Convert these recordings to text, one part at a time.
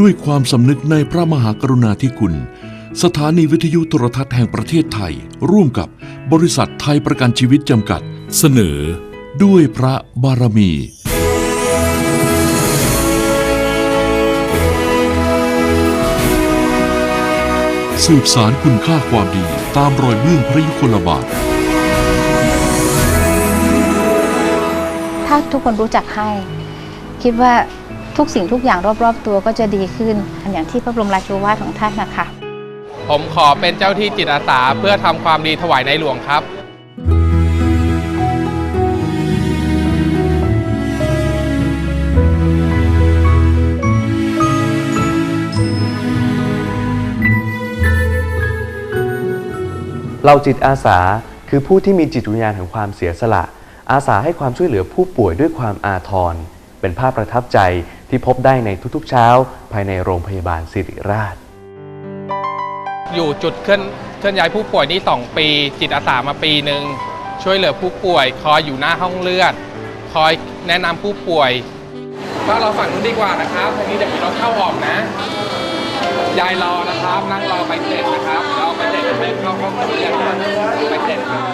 ด้วยความสำนึกในพระมหากรุณาธิคุณ สถานีวิทยุโทรทัศน์แห่งประเทศไทย ร่วมกับบริษัทไทยประกันชีวิตจำกัด เสนอ ด้วยพระบารมี สืบสารคุณค่าความดีตามรอยเบื้องพระยุคลบาท ถ้าทุกคนรู้จักให้ คิดว่า ทุกสิ่งทุกอย่างรอบๆ ตัวก็จะดีขึ้น อย่างที่พระบรมราโชวาทของท่านนะคะ ผมขอเป็นเจ้าที่จิตอาสาเพื่อทำความดีถวายในหลวงครับเราจิตอาสาคือผู้ที่มีจิตวิญญาณแห่งความเสียสละ อาสาให้ความช่วยเหลือผู้ป่วยด้วยความอาทร เป็นภาพประทับใจที่พบได้ในทุกๆเช้า ภายในโรงพยาบาลสิริราช อยู่จุดเคลื่อนเคลื่อนย้ายผู้ป่วยนี่2ปี จิตอาสามาปีหนึ่งช่วยเหลือผู้ป่วย คอยอยู่หน้าห้องเลือด คอยแนะนำผู้ป่วยก็เราฝั่งนู้นดีกว่านะครับทางนี้เดี๋ยวมีรถเข้าออกนะ ยายรอนะครับ นั่งรอไปเสร็จนะครับเราไปเสร็จเดินเข้าห้องเรียนไปเสร็จครับ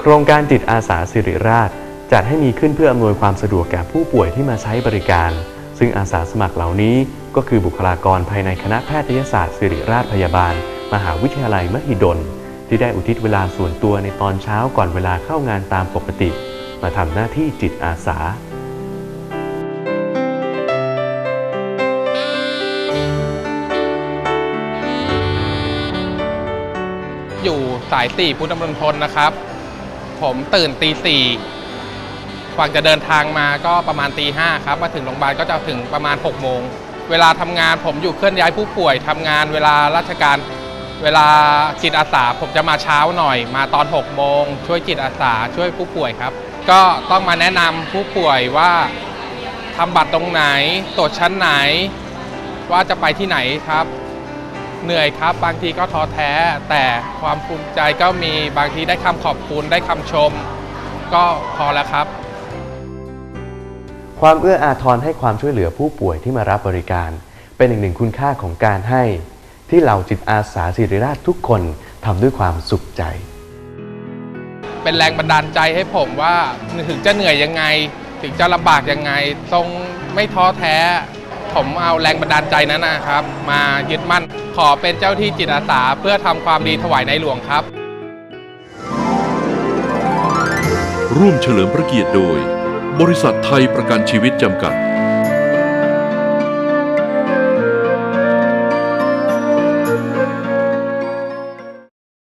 โครงการจิตอาสาสิริราช จัดให้มีขึ้นเพื่ออำนวยความสะดวกแก่ผู้ป่วยที่มาใช้บริการ ซึ่งอาสาสมัครเหล่านี้ก็คือบุคลากรภายในคณะแพทยศาสตร์สิริราชพยาบาล มหาวิทยาลัยมหิดล ที่ได้อุทิศเวลาส่วนตัวในตอนเช้าก่อนเวลาเข้างานตามปกติ มาทำหน้าที่จิตอาสาอยู่สายสี่พุทธมณฑลนะครับ ผมตื่นตีสี่ กว่าจะเดินทางมาก็ประมาณตีห้าครับ มาถึงโรงพยาบาลก็จะถึงประมาณ6กโมง เวลาทำงานผมอยู่เคลื่อนย้ายผู้ป่วยทำงานเวลาราชการ เวลาจิตอาสาผมจะมาเช้าหน่อย มาตอน6กโมงช่วยจิตอาสาช่วยผู้ป่วยครับ ก็ต้องมาแนะนำผู้ป่วยว่าทำบัตรตรงไหนตรวจชั้นไหน ว่าจะไปที่ไหนครับเหนื่อยครับ บางทีก็ท้อแท้ แต่ความภูมิใจก็มีบางทีได้คำขอบคุณได้คำชม ก็พอแล้วครับ ความเอื้ออาทรให้ความช่วยเหลือผู้ป่วยที่มารับบริการ เป็นอีกหนึ่งคุณค่าของการให้ ที่เหล่าจิตอาสาสิริราชทุกคนทำด้วยความสุขใจ เป็นแรงบันดาลใจให้ผมว่าถึงจะเหนื่อยยังไง ถึงจะลำบากยังไงทรงไม่ท้อแท้ ผมเอาแรงบันดาลใจนั้นนะครับ มายึดมั่นขอเป็นเจ้าที่จิตอาสาเพื่อทำความดีถวายในหลวงครับ ร่วมเฉลิมพระเกียรติโดย บริษัทไทยประกันชีวิตจำกัด